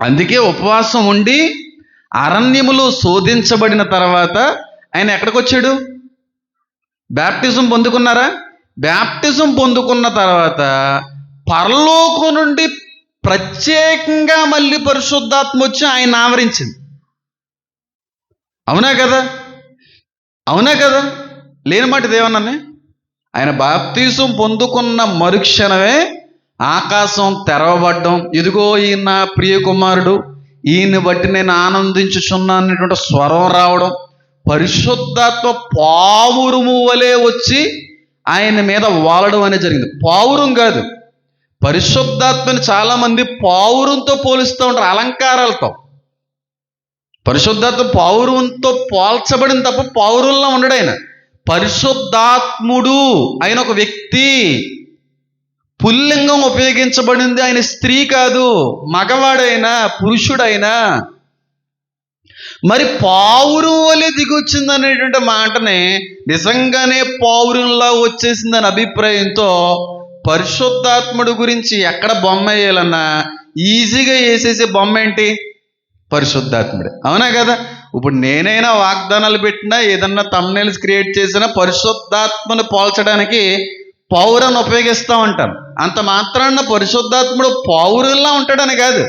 అందుకే ఉపవాసం ఉండి అరణ్యములో శోధించబడిన తర్వాత ఆయన ఎక్కడికి వచ్చాడు బ్యాప్టిజం పొందుకున్నారా? బ్యాప్టిజం పొందుకున్న తర్వాత పరలోకం నుండి ప్రత్యేకంగా మళ్ళీ పరిశుద్ధాత్మ వచ్చి ఆయన ఆవరించింది. అవునా కదా? అవునా కదా? లేని మాట దేవన్నానే ఆయన బాప్తీసం పొందుకున్న మరుక్షణమే ఆకాశం తెరవబడ్డం. ఇదిగో ఈయన నా ప్రియ కుమారుడు ఈయన్ని బట్టి నేను ఆనందించుచున్నాను అనేటువంటి స్వరం రావడం. పరిశుద్ధాత్మ పావురుము వలె వచ్చి ఆయన మీద వాలడం అనేది జరిగింది. పావురం కాదు పరిశుద్ధాత్మని చాలామంది పావురంతో పోలుస్తూ ఉంటారు అలంకారాలతో. పరిశుద్ధాత్మ పావురంతో పోల్చబడిన తప్ప పౌరుల్లో ఉండడు ఆయన. పరిశుద్ధాత్ముడు ఆయన ఒక వ్యక్తి పుల్లింగం ఉపయోగించబడింది. ఆయన స్త్రీ కాదు మగవాడైనా పురుషుడైనా. మరి పావురం వలె దిగొచ్చింది అనేటువంటి మాటని నిజంగానే పావురంలా వచ్చేసిందని అభిప్రాయంతో పరిశుద్ధాత్ముడు గురించి ఎక్కడ బొమ్మ వేయాలన్నా ఈజీగా వేసేసే బొమ్మ ఏంటి? పరిశుద్ధాత్ముడే. అవునా కదా? ఇప్పుడు నేనైనా వాగ్దానాలు పెట్టినా ఏదన్నా తమ్నేల్స్ క్రియేట్ చేసినా పరిశుద్ధాత్మను పోల్చడానికి పౌరను ఉపయోగిస్తూ ఉంటాను అంత మాత్రాన పరిశుద్ధాత్ముడు పావురుల్లా ఉంటాడని కాదు.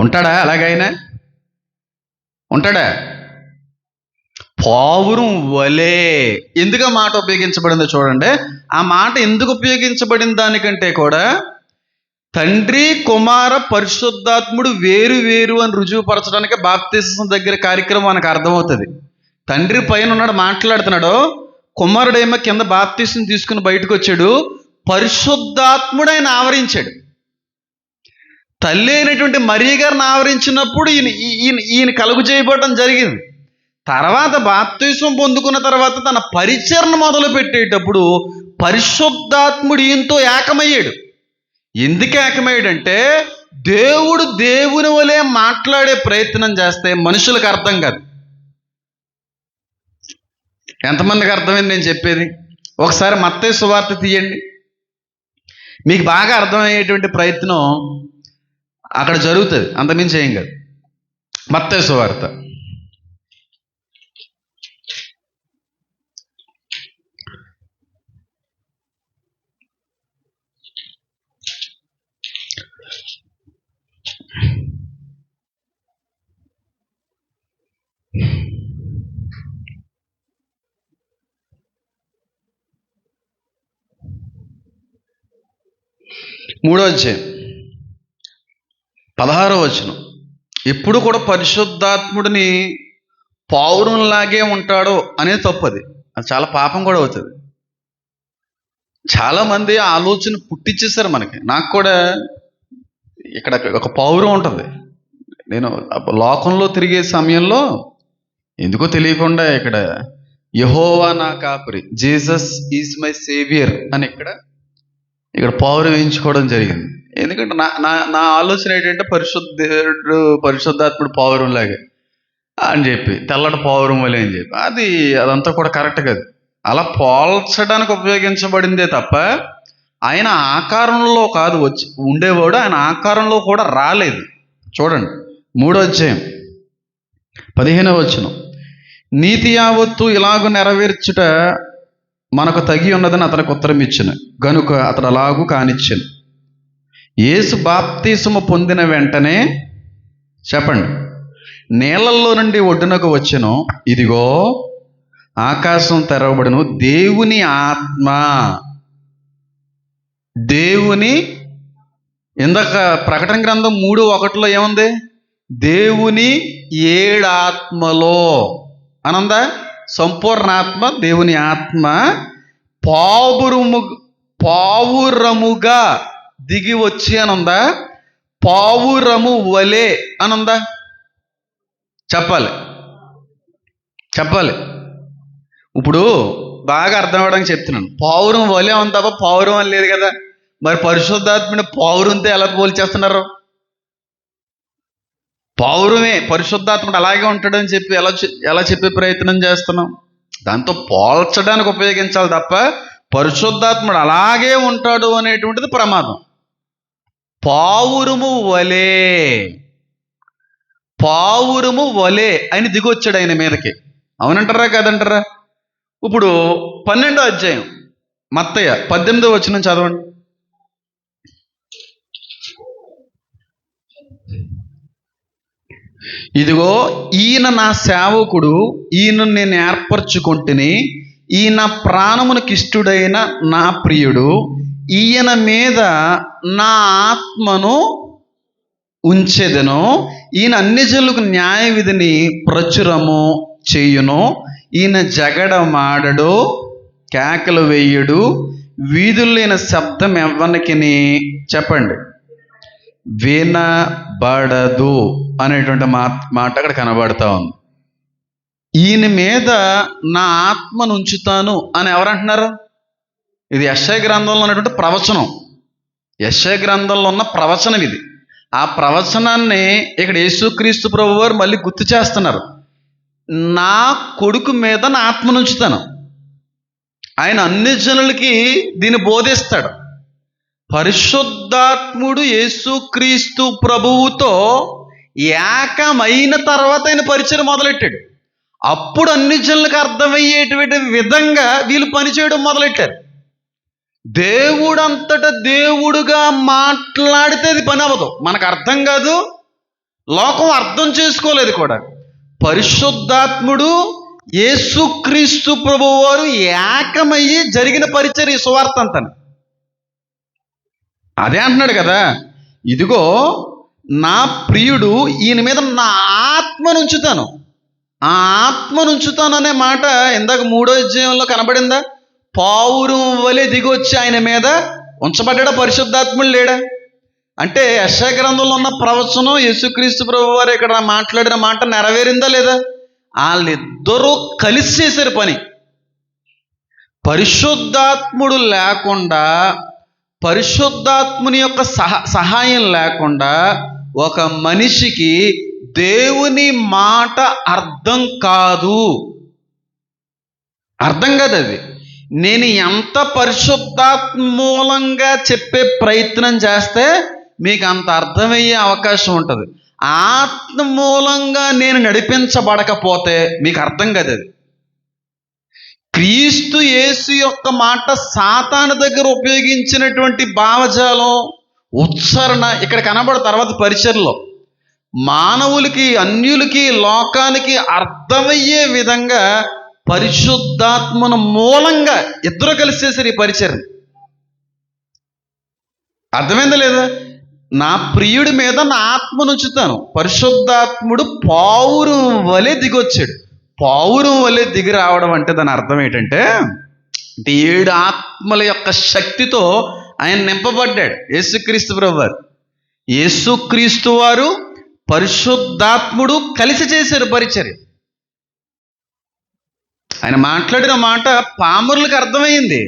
ఉంటాడా అలాగైనా? ఉంటాడా? పావురం వలే. ఎందుకు ఆ మాట ఉపయోగించబడిందో చూడండి. ఆ మాట ఎందుకు ఉపయోగించబడిన దానికంటే కూడా తండ్రి కుమార పరిశుద్ధాత్ముడు వేరు వేరు అని రుజువుపరచడానికి బాప్తీసం దగ్గర కార్యక్రమం మనకు అర్థమవుతుంది. తండ్రి పైన ఉన్నాడు మాట్లాడుతున్నాడు. కుమారుడేమో కింద బాప్తిసం తీసుకుని బయటకు వచ్చాడు. పరిశుద్ధాత్ముడు ఆయన ఆవరించాడు. తల్లి అయినటువంటి మరీ గారిని ఆవరించినప్పుడు ఈయన ఈయన ఈయన కలుగు చేయబడడం జరిగింది. తర్వాత బాప్తీసం పొందుకున్న తర్వాత తన పరిచరణ మొదలు పెట్టేటప్పుడు పరిశుద్ధాత్ముడు ఈయనతో ఏకమయ్యాడు. ఎందుకు ఏకమయ్యాడంటే దేవుడు దేవుని వలె మాట్లాడే ప్రయత్నం చేస్తే మనుషులకు అర్థం కాదు. ఎంతమందికి అర్థమైంది నేను చెప్పేది? ఒకసారి మత్తే సువార్త తీయండి. మీకు బాగా అర్థమయ్యేటువంటి ప్రయత్నం అక్కడ జరుగుతుంది. అంతమించి ఏం కాదు. మత్తే సువార్త. మూడో అధ్యాయం పదహారో వచనం. ఎప్పుడు కూడా పరిశుద్ధాత్ముడిని పావురంలాగే ఉంటాడో అనేది తప్పది. అది చాలా పాపం కూడా అవుతుంది. చాలామంది ఆలోచన పుట్టించేశారు మనకి. నాకు కూడా ఇక్కడ ఒక పౌరం ఉంటుంది. నేను లోకంలో తిరిగే సమయంలో ఎందుకో తెలియకుండా ఇక్కడ యహోవా నా కాపురి జీసస్ ఈజ్ మై సేవియర్ అని ఇక్కడ ఇక్కడ పౌరం వేయించుకోవడం జరిగింది. ఎందుకంటే నా నా నా ఆలోచన ఏంటంటే పరిశుద్ధుడు పరిశుద్ధాత్ముడు పౌరం లాగే అని చెప్పి తెల్లటి పౌరం వలె అని చెప్పి. అది అదంతా కూడా కరెక్ట్ కాదు. అలా పోల్చడానికి ఉపయోగించబడిందే తప్ప ఆయన ఆకారంలో కాదు వచ్చి ఉండేవాడు ఆయన ఆకారంలో కూడా రాలేదు. చూడండి మూడో అధ్యాయం పదిహేనవ వచ్చిన నీతి యావత్తు ఇలాగ నెరవేర్చుట మనకు తగి ఉన్నదని అతనికి ఉత్తరం ఇచ్చిన. గనుక అతడు అలాగూ కానిచ్చాను. యేసు బాప్తీసుము పొందిన వెంటనే చెప్పండి నీళ్ళల్లో నుండి ఒడ్డునకు వచ్చెను ఇదిగో ఆకాశం తెరవబడును దేవుని ఆత్మ. దేవుని ఇందాక ప్రకటన గ్రంథం మూడు ఒకటిలో ఏముంది? దేవుని ఏడాత్మలో. అనందా? సంపూర్ణాత్మ దేవుని ఆత్మ పావురము పావురముగా దిగి వచ్చి అనుందా? పావురము వలే అనుందా? చెప్పాలి. చెప్పాలి. ఇప్పుడు బాగా అర్థం అవ్వడానికి చెప్తున్నాను. పావురం వలే ఉంది తప్ప పావురం అని లేదు కదా. మరి పరిశుద్ధాత్మని పావురంతో ఎలా పోల్చేస్తున్నారు? పౌరమే పరిశుద్ధాత్ముడు అలాగే ఉంటాడని చెప్పి ఎలా ఎలా చెప్పే ప్రయత్నం చేస్తున్నాం? దాంతో పోల్చడానికి ఉపయోగించాలి తప్ప పరిశుద్ధాత్ముడు అలాగే ఉంటాడు అనేటువంటిది ప్రమాదం. పావురము వలే పావురము వలే అని దిగొచ్చాడు ఆయన మీదకి. అవునంటారా కాదంటారా? ఇప్పుడు పన్నెండో అధ్యాయం మత్తయ్య పద్దెనిమిదో వచ్చిన చదవండి. ఇదిగో ఈయన నా సేవకుడు ఈయన నేను ఏర్పరచుకుంటుని ఈయన ప్రాణమునకు ఇష్టుడైన నా ప్రియుడు ఈయన మీద నా ఆత్మను ఉంచెదను ఈయన అన్ని జనులకు న్యాయ విధిని ప్రచురము చేయును ఈయన జగడమాడడు కేకలు వేయుడు వీధులైన శబ్దం ఎవ్వనికిని చెప్పండి. వినబడదు అనేటువంటి మా మాట అక్కడ కనబడతా ఉంది. ఈయన మీద నా ఆత్మను ఉంచుతాను అని ఎవరంటున్నారు? ఇది యశయ గ్రంథంలో ఉన్నటువంటి ప్రవచనం. యశయ గ్రంథంలో ఉన్న ప్రవచనం ఇది. ఆ ప్రవచనాన్ని ఇక్కడ యేసుక్రీస్తు ప్రభు వారు మళ్ళీ గుర్తు చేస్తున్నారు. నా కొడుకు మీద నా ఆత్మను ఉంచుతాను ఆయన అన్ని జనులకి దీన్ని బోధిస్తాడు. పరిశుద్ధాత్ముడు యేసుక్రీస్తు ప్రభువుతో ఏకమైన తర్వాత ఆయన పరిచయం మొదలెట్టాడు. అప్పుడు అన్ని జనులకు అర్థమయ్యేటువంటి విధంగా వీళ్ళు పనిచేయడం మొదలెట్టారు. దేవుడు అంతటా దేవుడుగా మాట్లాడితే అది పని అవ్వదు. మనకు అర్థం కాదు లోకం అర్థం చేసుకోలేదు కూడా. పరిశుద్ధాత్ముడు యేసుక్రీస్తు ప్రభు వారు ఏకమయ్యి జరిగిన పరిచర్య సువార్త అంతను. అదే అంటున్నాడు కదా. ఇదిగో నా ప్రియుడు ఈయన మీద నా ఆత్మను ఉంచుతాను ఆ ఆత్మను ఉంచుతాను అనే మాట ఇందాక మూడో అధ్యాయంలో కనబడిందా? పావురం వలె దిగొచ్చి ఆయన మీద ఉంచబడ్డా పరిశుద్ధాత్ముడు లేడా? అంటే యశ గ్రంథంలో ఉన్న ప్రవచనం యేసుక్రీస్తు ప్రభు వారు ఇక్కడ మాట్లాడిన మాట నెరవేరిందా లేదా? వాళ్ళిద్దరూ కలిసి చేశారు పని. పరిశుద్ధాత్ముడు లేకుండా పరిశుద్ధాత్ముని యొక్క సహ సహాయం లేకుండా ఒక మనిషికి దేవుని మాట అర్థం కాదు. అర్థం కాదు అది. నేను ఎంత పరిశుద్ధాత్మ మూలంగా చెప్పే ప్రయత్నం చేస్తే మీకు అంత అర్థమయ్యే అవకాశం ఉంటుంది. ఆత్మ మూలంగా నేను నడిపించబడకపోతే మీకు అర్థం కాదు అది. క్రీస్తు యేసు యొక్క మాట సాతాను దగ్గర ఉపయోగించినటువంటి భావజాలం ఉచ్చారణ ఇక్కడ కనబడ తర్వాత పరిచయలో మానవులకి అన్యులకి లోకానికి అర్థమయ్యే విధంగా పరిశుద్ధాత్మను మూలంగా ఇద్దరు కలిసి చేశారు ఈ పరిచయం అర్థమైందా లేదా? నా ప్రియుడి మీద నా ఆత్మనుంచుతాను పరిశుద్ధాత్ముడు పావురు వలె దిగొచ్చాడు. పావురం వలె దిగి రావడం అంటే దాని అర్థం ఏంటంటే అంటే ఏడు ఆత్మల యొక్క శక్తితో ఆయన నింపబడ్డాడు యేసుక్రీస్తు ప్రభు యేసుక్రీస్తు వారు పరిశుద్ధాత్ముడు కలిసి చేశారు పరిచర్య. ఆయన మాట్లాడిన మాట పామురులకు అర్థమైంది.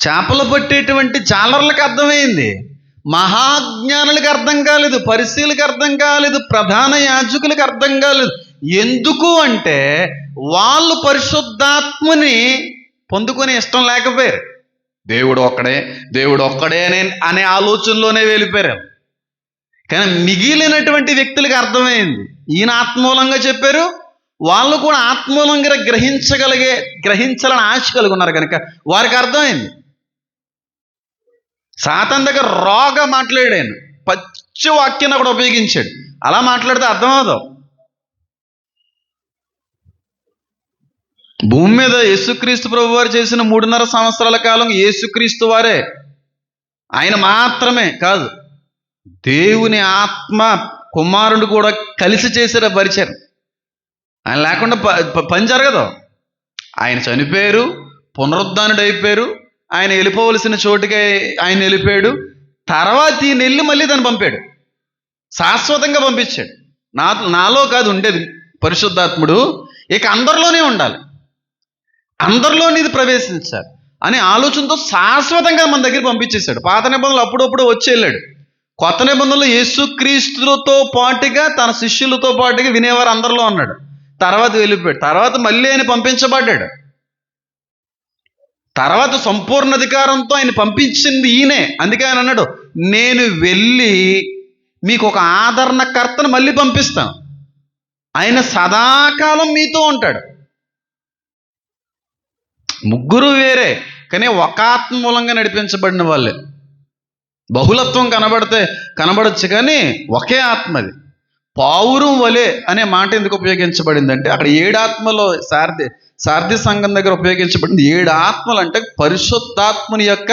చేపలు పట్టేటువంటి జాలర్లకు అర్థమైంది. మహాజ్ఞానులకు అర్థం కాలేదు పరిశీలకు అర్థం కాలేదు ప్రధాన యాజకులకు అర్థం కాలేదు. ఎందుకు అంటే వాళ్ళు పరిశుద్ధాత్మని పొందుకునే ఇష్టం లేకపోయారు. దేవుడు ఒక్కడే దేవుడు ఒక్కడే అనే అనే ఆలోచనలోనే వెళ్ళిపోయారు. కానీ మిగిలినటువంటి వ్యక్తులకు అర్థమైంది. ఈయన ఆత్మూలంగా చెప్పారు వాళ్ళు కూడా ఆత్మూలంగా గ్రహించగలిగే గ్రహించాలని ఆశ కలిగి ఉన్నారు కనుక వారికి అర్థమైంది. సాతన్ దగ్గర రాగా మాట్లాడాను. పచ్చి వాక్యాన్ని అక్కడ ఉపయోగించాడు. అలా మాట్లాడితే అర్థమవుతావు భూమి మీద యేసుక్రీస్తు ప్రభు వారు చేసిన మూడున్నర సంవత్సరాల కాలం యేసుక్రీస్తు వారే. ఆయన మాత్రమే కాదు దేవుని ఆత్మ కుమారుడు కూడా కలిసి చేసారు పరిచయం. ఆయన లేకుండా ప- పని జరగదు. ఆయన చనిపోయారు పునరుద్ధానుడు అయిపోయారు ఆయన వెళ్ళిపోవలసిన చోటుకే ఆయన వెళ్ళిపోయాడు. తర్వాత ఈయన వెళ్ళి మళ్ళీ దాన్ని పంపాడు. శాశ్వతంగా పంపించాడు. నా నాలో కాదు ఉండేది పరిశుద్ధాత్ముడు. ఇక అందరిలోనే ఉండాలి. అందరిలో నీది ప్రవేశించాలి అనే ఆలోచనతో శాశ్వతంగా మన దగ్గర పంపించేశాడు. పాత నిబంధనలు అప్పుడప్పుడు వచ్చి వెళ్ళాడు. కొత్త నిబంధనలు యేసుక్రీస్తులతో పాటుగా తన శిష్యులతో పాటుగా వినేవారు అందరిలో ఉన్నాడు తర్వాత వెళ్ళిపోయాడు. తర్వాత మళ్ళీ ఆయన పంపించబడ్డాడు. తర్వాత సంపూర్ణ అధికారంతో ఆయన పంపించింది ఈయనే. అందుకే ఆయన అన్నాడు నేను వెళ్ళి మీకు ఒక ఆదరణకర్తను మళ్ళీ పంపిస్తాను. ఆయన సదాకాలం మీతో ఉంటాడు. ముగ్గురు వేరే కానీ ఒక ఆత్మ మూలంగా నడిపించబడిన వాళ్ళే. బహుళత్వం కనబడితే కనబడచ్చు కానీ ఒకే ఆత్మది పావురం వలె అనే మాట ఎందుకు ఉపయోగించబడిందంటే అక్కడ ఏడాత్మలో ఆత్మలో సారథి సారథి సంఘం దగ్గర ఉపయోగించబడింది. ఏడు ఆత్మలు అంటే పరిశుద్ధాత్మని యొక్క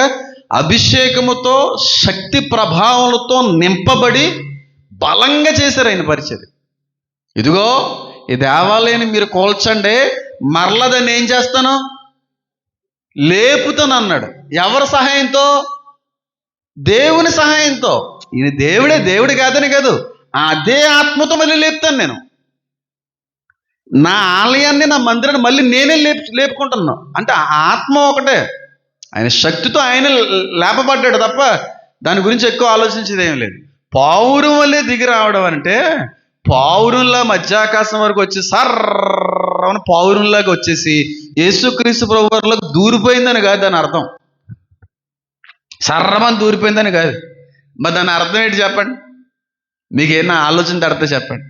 అభిషేకముతో శక్తి ప్రభావాలతో నింపబడి బలంగా చేశారు ఆయన పరిచయం ఇదిగో ఈ దేవాలయాన్ని మీరు కోల్చండి మరలదని ఏం చేస్తాను? లేపుతాను అన్నాడు ఎవరి సహాయంతో? దేవుని సహాయంతో. ఈయన దేవుడే దేవుడు కాదని కాదు. అదే ఆత్మతో మళ్ళీ లేపుతాను నేను. నా ఆలయాన్ని నా మందిరాన్ని మళ్ళీ నేనే లేపు లేపుకుంటున్నాను. అంటే ఆ ఆత్మ ఒకటే. ఆయన శక్తితో ఆయన లేపబడ్డాడు తప్ప దాని గురించి ఎక్కువ ఆలోచించేది ఏం లేదు. పావురం వల్లే దిగి రావడం అంటే పావురంలా మధ్యాకాశం వరకు వచ్చి సర్ర సర్రని పావురంలాగా వచ్చేసి యేసుక్రీస్తు ప్రభు దూరిపోయిందని కాదు దాని అర్థం. సర్రమని దూరిపోయిందని కాదు. మరి దాని అర్థం ఏంటి చెప్పండి? మీకు ఏమైనా ఆలోచన తడితే చెప్పండి.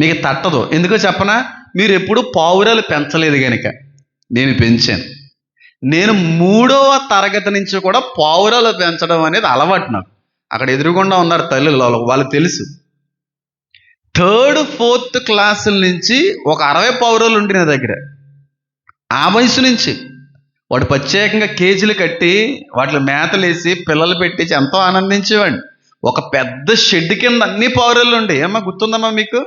మీకు తట్టదు. ఎందుకో చెప్పనా? మీరు ఎప్పుడు పావురాలు పెంచలేదు కనుక నేను పెంచాను. నేను మూడవ తరగతి నుంచి కూడా పావురాలు పెంచడం అనేది అలవాటు నాకు. అక్కడ ఎదురుగుండా ఉన్నారు తల్లి వాళ్ళు వాళ్ళకి తెలుసు. థర్డ్ ఫోర్త్ క్లాసుల నుంచి ఒక అరవై పౌరులు ఉండి నా దగ్గర. ఆ వయసు నుంచి. వాడు ప్రత్యేకంగా కేజీలు కట్టి వాటిలో మేతలేసి పిల్లలు పెట్టించి ఎంతో ఆనందించేవాడిని. ఒక పెద్ద షెడ్ కింద అన్ని పౌరులు ఉండే. ఏమన్నా గుర్తుందమ్మా మీకు?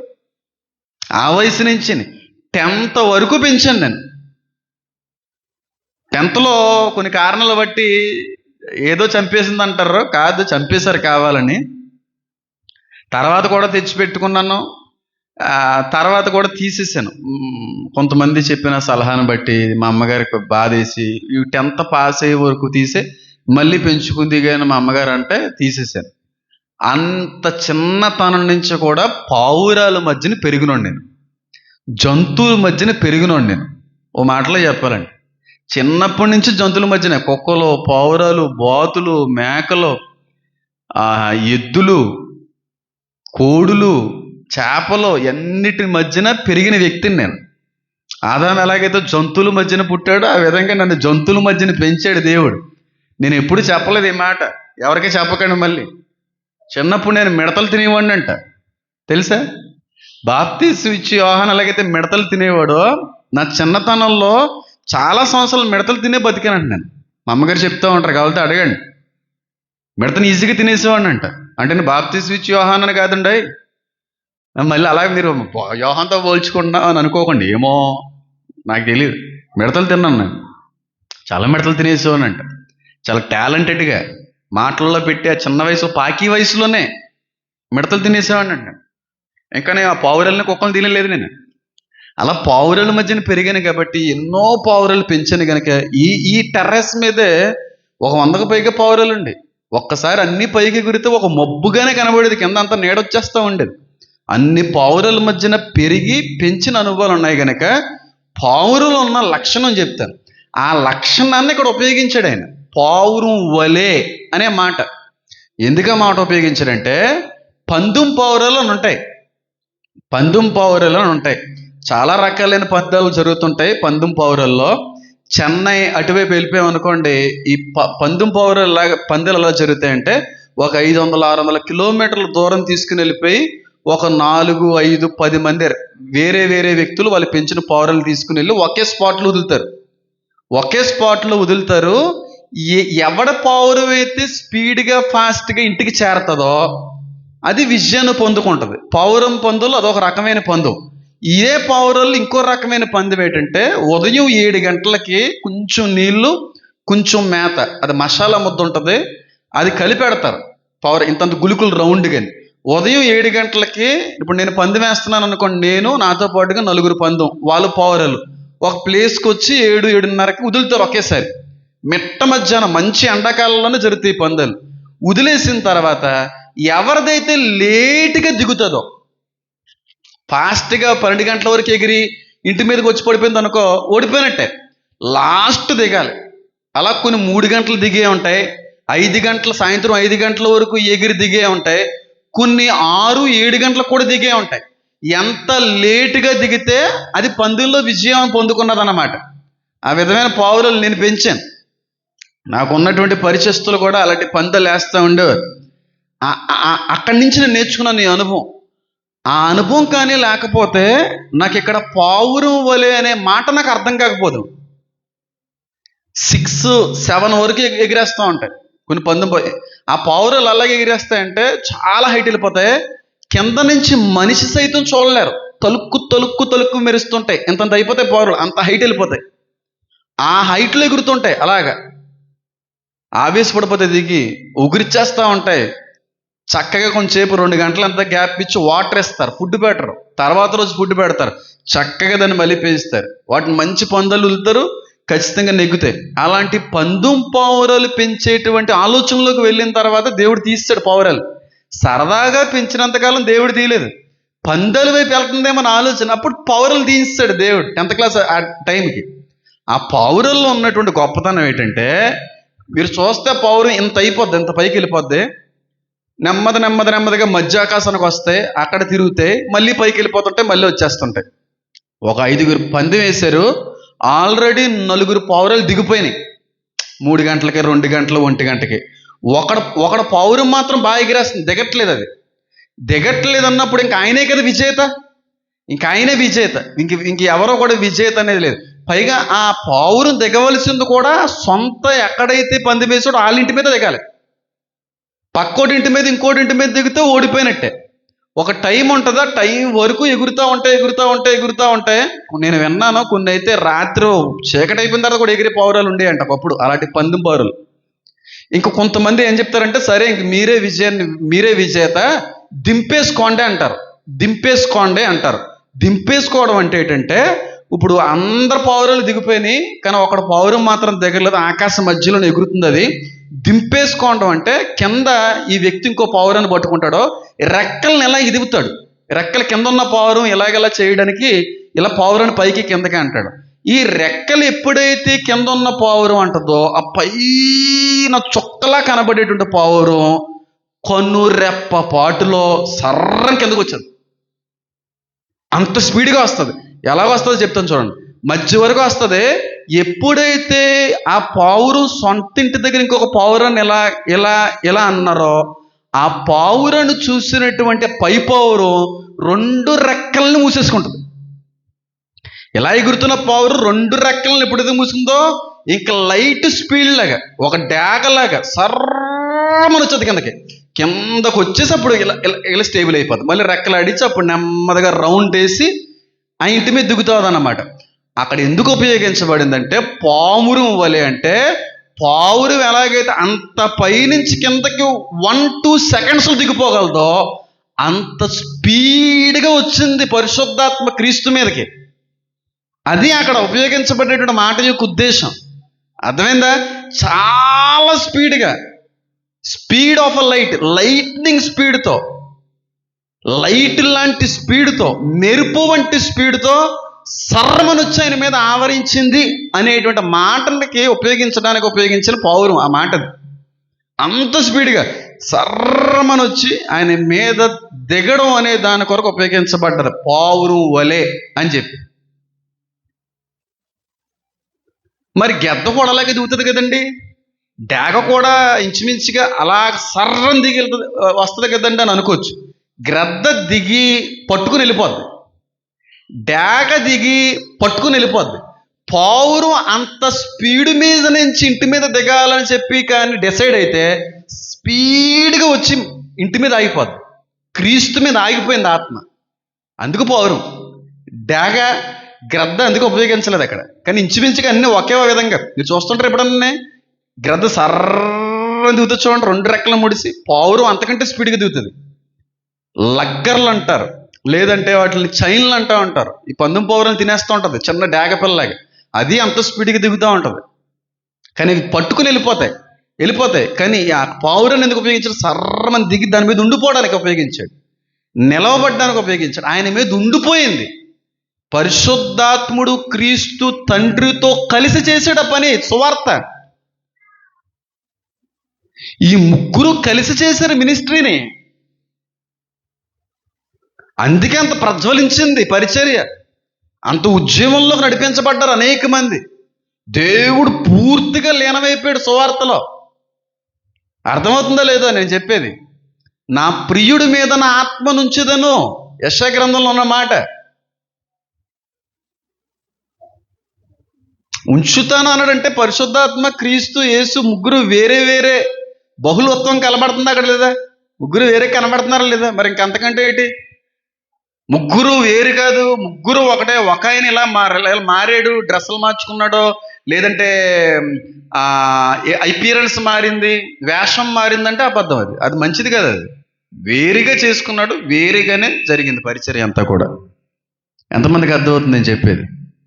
ఆ వయసు నుంచి టెన్త్ వరకు పెంచాను నేను. టెన్త్లో కొన్ని కారణాలు బట్టి ఏదో చంపేసింది అంటారు కాదు చంపేశారు కావాలని. తర్వాత కూడా తెచ్చిపెట్టుకున్నాను. తర్వాత కూడా తీసేసాను. కొంతమంది చెప్పిన సలహాను బట్టి మా అమ్మగారికి బాధేసి ఈ టెన్త్ పాస్ అయ్యే వరకు తీసే మళ్ళీ పెంచుకుంది కానీ మా అమ్మగారు అంటే తీసేసాను. అంత చిన్నతనం నుంచి కూడా పావురాల మధ్యన పెరిగినోడు నేను. జంతువుల మధ్యన పెరిగినోడు నేను. ఓ మాటలో చెప్పాలండి చిన్నప్పటి నుంచి జంతువుల మధ్యన కుక్కలు పావురాలు బాతులు మేకలు ఎద్దులు కోడులు చేపలు ఎన్నిటి మధ్యన పెరిగిన వ్యక్తిని నేను. ఆదాం ఎలాగైతే జంతువుల మధ్యన పుట్టాడో ఆ విధంగా నన్ను జంతువుల మధ్యన పెంచాడు దేవుడు. నేను ఎప్పుడు చెప్పలేదు ఈ మాట. ఎవరికి చెప్పకండి మళ్ళీ. చిన్నప్పుడు నేను మిడతలు తినేవాడిని అంట. తెలుసా? బాప్తీసు ఇచ్చి యోహాన్ ఎలాగైతే మిడతలు తినేవాడో నా చిన్నతనంలో చాలా సంవత్సరాలు మిడతలు తినే బతికానంట నేను. మా అమ్మగారు చెప్తా ఉంటారు కాబట్టి అడగండి. మిడతని ఈజీగా తినేసేవాడిని అంట. అంటే నేను బాప్తీస్ ఇచ్చి యోహాన్ అని కాదండి. మళ్ళీ అలాగే మీరు యోహాన్తో పోల్చుకుంటున్నా అని అనుకోకండి. ఏమో నాకు తెలియదు మిడతలు తిన్నాను నేను. చాలా మిడతలు తినేసేవాడిని అంట. చాలా టాలెంటెడ్గా మాటల్లో పెట్టి ఆ చిన్న వయసు పాకి వయసులోనే మిడతలు తినేసేవాడిని ఇంకా నేను ఆ పావురల్ని కుక్కలు తినలేదు నేను. అలా పావురల మధ్యన పెరిగాను కాబట్టి ఎన్నో పావురలు పెంచాను కనుక ఈ ఈ టెర్రస్ మీదే ఒక వందకు పైగా పావురలు ఉండి. ఒక్కసారి అన్ని పైకి ఎగిరితే ఒక మబ్బుగానే కనబడేది. కింద అంతా నీడొచ్చేస్తూ ఉండేది. అన్ని పావురుల మధ్యన పెరిగి పెంచిన అనుభవాలు ఉన్నాయి కనుక పావురులు ఉన్న లక్షణం చెప్తాను. ఆ లక్షణాన్ని ఇక్కడ ఉపయోగించాడు ఆయన. పావురం వలే అనే మాట. ఎందుకు ఆ మాట ఉపయోగించాడంటే పందుం పావురాలు అని ఉంటాయి. పందుం పావురాలు అని ఉంటాయి. చాలా రకాలైన పద్యాలు జరుగుతుంటాయి పందుం పావురాల్లో. చెన్నై అటువైపు వెళ్ళిపోయాం అనుకోండి ఈ ప పందుం పౌరులు లాగా పందాలు ఎలా జరుగుతాయంటే ఒక ఐదు వందల ఆరు వందల కిలోమీటర్ల దూరం తీసుకుని వెళ్ళిపోయి ఒక నాలుగు ఐదు పది మంది వేరే వేరే వ్యక్తులు వాళ్ళు పెంచిన పౌరులు తీసుకుని వెళ్ళి ఒకే స్పాట్లో వదులుతారు. ఒకే స్పాట్లో వదులుతారు. ఎవడ పావురం అయితే స్పీడ్గా ఫాస్ట్గా ఇంటికి చేరుతుందో అది విజయాన్ని పొందుకుంటుంది. పౌరం పందులు అదొక రకమైన పందు. ఇదే పావురాలు ఇంకో రకమైన పందెం ఏంటంటే ఉదయం ఏడు గంటలకి కొంచెం నీళ్ళు కొంచెం మేత. అది మసాలా ముద్ద ఉంటుంది. అది కలిపెడతారు. పవర్ ఇంతంత గులుకులు రౌండ్ కానీ ఉదయం ఏడు గంటలకి ఇప్పుడు నేను పందెం వేస్తున్నాను అనుకోండి నేను నాతో పాటుగా నలుగురు పందెం వాళ్ళు పావురాలు. ఒక ప్లేస్కి వచ్చి ఏడు ఏడున్నరకి వదులుతారు ఒకేసారి. మిట్ట మధ్యాహ్నం మంచి ఎండాకాలంలోనే జరుగుతాయి పందాలు. వదిలేసిన తర్వాత ఎవరిదైతే లేటుగా దిగుతుందో ఫాస్ట్గా పన్నెండు గంటల వరకు ఎగిరి ఇంటి మీదకి వచ్చి పడిపోయింది అనుకో ఓడిపోయినట్టే. లాస్ట్ దిగాలి. అలా కొన్ని మూడు గంటలు దిగే ఉంటాయి. ఐదు గంటల సాయంత్రం ఐదు గంటల వరకు ఎగిరి దిగే ఉంటాయి. కొన్ని ఆరు ఏడు గంటలకు కూడా దిగే ఉంటాయి. ఎంత లేటుగా దిగితే అది పందుల్లో విజయం పొందుకున్నదన్నమాట. ఆ విధమైన పావులు నేను పెంచాను. నాకు ఉన్నటువంటి పరిచస్తులు కూడా అలాంటి పందెలు వేస్తూ ఉండేవారు. అక్కడి నుంచి నేను నేర్చుకున్నాను ఈ అనుభవం. ఆ అనుభవం కానీ లేకపోతే నాకు ఇక్కడ పావురం వలె అనే మాట నాకు అర్థం కాకపోదు. సిక్స్ సెవెన్ వరకు ఎగిరేస్తూ ఉంటాయి. కొన్ని పందెం పో- ఆ పావురాలు అలాగే ఎగిరేస్తాయంటే చాలా హైట్ వెళ్ళిపోతాయి. కింద నుంచి మనిషి సైతం చూడలేరు. తలుక్కు తలుక్కు తలుక్కు మెరుస్తుంటాయి. ఇంతంత అయిపోతాయి పావురాలు అంత హైట్ వెళ్ళిపోతాయి. ఆ హైట్లో ఎగురుతుంటాయి. అలాగా. ఆవేశపడిపోతే దిగి ఉగిరిచ్చేస్తూ ఉంటాయి. చక్కగా కొంచెంసేపు రెండు గంటలంతా గ్యాప్ ఇచ్చి వాటర్ ఇస్తారు ఫుడ్ పెట్టరు. తర్వాత రోజు ఫుడ్ పెడతారు. చక్కగా దాన్ని మళ్ళీ పెంచుతారు వాటిని మంచి పందాలు వెళ్తారు ఖచ్చితంగా నెగ్గుతాయి. అలాంటి పందుం పావురాలు పెంచేటువంటి ఆలోచనలోకి వెళ్ళిన తర్వాత దేవుడు తీస్తాడు పావురాలు. సరదాగా పెంచినంతకాలం దేవుడు తీయలేదు. పందాల వైపు వెళ్తుందేమో ఆలోచన. అప్పుడు పావురాలు తీయిస్తాడు దేవుడు. టెన్త్ క్లాస్ ఆ టైంకి. ఆ పావురల్లో ఉన్నటువంటి గొప్పతనం ఏంటంటే మీరు చూస్తే పౌరం ఇంత అయిపోద్ది ఇంత పైకి వెళ్ళిపోద్ది. నెమ్మది నెమ్మది నెమ్మదిగా మధ్య ఆకాశానికి వస్తే అక్కడ తిరుగుతాయి మళ్ళీ పైకి వెళ్ళిపోతుంటే మళ్ళీ వచ్చేస్తుంటాయి. ఒక ఐదుగురు పంది వేశారు. ఆల్రెడీ నలుగురు పౌరులు దిగిపోయినాయి. మూడు గంటలకి రెండు గంటలు ఒంటి గంటకి. ఒకడ ఒకడ పౌరం మాత్రం బాగా ఎగిరేస్తుంది. దిగట్లేదు అది. దిగట్లేదు అన్నప్పుడు ఇంక ఆయనే కదా విజేత? ఇంక ఆయనే విజేత. ఇంక ఇంక ఎవరో కూడా విజేత అనేది లేదు. పైగా ఆ పావురం దిగవలసింది కూడా సొంత ఎక్కడైతే పంది వేసాడో వాళ్ళ ఇంటి మీద దిగాలి. పక్కోటింటి మీద ఇంకోటింటి మీద దిగితే ఓడిపోయినట్టే. ఒక టైం ఉంటుందా? టైం వరకు ఎగురుతూ ఉంటాయి ఎగురుతూ ఉంటాయి ఎగురుతూ ఉంటాయి నేను విన్నాను కొన్ని అయితే రాత్రి చీకటి అయిపోయిన తర్వాత కూడా ఎగిరే పావురాలు ఉండేయంట అప్పుడు అలాంటి పందెం పావురాలు. ఇంకా కొంతమంది ఏం చెప్తారంటే సరే ఇంక మీరే విజయాన్ని మీరే విజేత దింపేసుకోండి అంటారు. దింపేసుకోండి అంటారు. దింపేసుకోవడం అంటే ఏంటంటే ఇప్పుడు అందరు పౌరులు దిగిపోయినాయి కానీ ఒకడు పౌరం మాత్రం దిగలేదు ఆకాశం మధ్యలో ఎగురుతుంది అది. దింపేసుకోవడం అంటే కింద ఈ వ్యక్తి ఇంకో పౌరాన్ని పట్టుకుంటాడో. రెక్కలను ఎలా ఎదుగుతాడు రెక్కల కింద ఉన్న పౌరం ఇలాగెలా చేయడానికి ఇలా పౌరాన్ని పైకి కిందకి అంటాడు. ఈ రెక్కలు ఎప్పుడైతే కింద ఉన్న పావురం అంటదో ఆ పైన చుక్కలా కనబడేటువంటి పావురం కన్నురెప్ప పాటులో సర్రం కిందకు వచ్చేది. అంత స్పీడ్గా వస్తుంది. ఎలా వస్తుందో చెప్తాను చూడండి. మధ్య వరకు వస్తుంది. ఎప్పుడైతే ఆ పావురం సొంతింటి దగ్గర ఇంకొక పావురాన్ని ఇలా ఇలా ఇలా అన్నారో ఆ పావురాన్ని చూసినటువంటి పై పావురం రెండు రెక్కల్ని మూసేసుకుంటుంది. ఇలా ఎగురుతున్న పావురం రెండు రెక్కలను ఎప్పుడైతే మూసిందో ఇంకా లైట్ స్పీడ్ లాగా ఒక డేగలాగా సర్రమని వచ్చేది కిందకి. కిందకు వచ్చేసి అప్పుడు ఇలా ఇలా ఇలా స్టేబుల్ అయిపోతుంది మళ్ళీ రెక్కలు అడిచి అప్పుడు నెమ్మదిగా రౌండ్ వేసి ఆ ఇంటి మీద దిగుతుంది అన్నమాట అక్కడ ఎందుకు ఉపయోగించబడిందంటే పావురం వలె అంటే పావురం ఎలాగైతే అంత పైనుంచి కిందకి వన్ టూ సెకండ్స్లో దిగిపోగలదో అంత స్పీడ్గా వచ్చింది పరిశుద్ధాత్మ క్రీస్తు మీదకి. అది అక్కడ ఉపయోగించబడేటువంటి మాట యొక్క ఉద్దేశం. అర్థమైందా? చాలా స్పీడ్గా. Speed of a light lightning స్పీడ్తో లైట్ లాంటి స్పీడ్తో మెరుపు వంటి స్పీడ్తో సర్రమనొచ్చి ఆయన మీద ఆవరించింది అనేటువంటి మాటలకి ఉపయోగించడానికి ఉపయోగించిన పౌరం ఆ మాటది అంత స్పీడ్గా సర్రమనొచ్చి ఆయన మీద దిగడం అనే దాని కొరకు ఉపయోగించబడ్డది. పావురం వలే అని చెప్పి. మరి గెద్ద కూడా అలాగే దిగుతుంది కదండి. డాగ కూడా ఇంచుమించుగా అలా సర్రం దిగి వస్తుంది కదండి అని అనుకోవచ్చు. గ్రద్ద దిగి పట్టుకుని వెళ్ళిపోద్ది. డేగ దిగి పట్టుకుని వెళ్ళిపోద్ది. పావురం అంత స్పీడ్ మీద నుంచి ఇంటి మీద దిగాలని చెప్పి కానీ డిసైడ్ అయితే స్పీడ్గా వచ్చి ఇంటి మీద ఆగిపోద్ది. క్రీస్తు మీద ఆగిపోయింది ఆత్మ. అందుకు పౌరం డేగ గ్రద్ద అందుకు ఉపయోగించలేదు అక్కడ. కానీ ఇంచుమించుగా అన్ని ఒకే విధంగా. మీరు చూస్తుంటారు ఎప్పుడన్నా గ్రద్ద సర్ర దిగుతుంది చూడండి రెండు రెక్కలు ముడిసి పౌరం అంతకంటే స్పీడ్గా దిగుతుంది. లగ్గర్లు అంటారు లేదంటే వాటిని చైన్లు అంటూ ఉంటారు. ఈ పందెం పౌరులు తినేస్తూ ఉంటుంది చిన్న డాగపిల్లలాగా అది అంత స్పీడ్గా దిగుతూ ఉంటుంది. కానీ ఇవి పట్టుకుని వెళ్ళిపోతాయి. వెళ్ళిపోతాయి. కానీ ఆ పావురాన్ని ఎందుకు ఉపయోగించాడు సర్రమని దిగి దాని మీద ఉండిపోవడానికి ఉపయోగించాడు. నిలవబడ్డానికి ఉపయోగించాడు. ఆయన మీద ఉండిపోయింది. పరిశుద్ధాత్ముడు క్రీస్తు తండ్రితో కలిసి చేసాడు పని సువార్త. ఈ ముగ్గురు కలిసి చేశారు మినిస్ట్రీని అందుకే అంత ప్రజ్వలించింది పరిచర్య. అంత ఉద్యమంలోకి నడిపించబడ్డారు అనేక మంది. దేవుడు పూర్తిగా లీనమైపోయాడు సువార్తలో. అర్థమవుతుందో లేదో నేను చెప్పేది? నా ప్రియుడి మీద నా ఆత్మ నుంచిదను యశ గ్రంథంలో ఉన్న మాట. ఉంచుతాను అన్నాడంటే పరిశుద్ధాత్మ క్రీస్తు యేసు ముగ్గురు వేరే వేరే బహుళత్వం కనబడుతుంది అక్కడ లేదా? ముగ్గురు వేరే కనబడుతున్నారా లేదా? మరి ఇంకంతకంటే ఏంటి? ముగ్గురు వేరు కాదు ముగ్గురు ఒకటే ఒక ఆయన ఇలా మారే ఇలా మారాడు డ్రెస్సులు మార్చుకున్నాడో లేదంటే ఆ మారింది వేషం మారిందంటే అబద్ధం అది. అది మంచిది కదా అది. వేరుగా చేసుకున్నాడు వేరుగానే జరిగింది పరిచర్య అంతా కూడా. ఎంతమందికి అర్థమవుతుంది నేను చెప్పేది?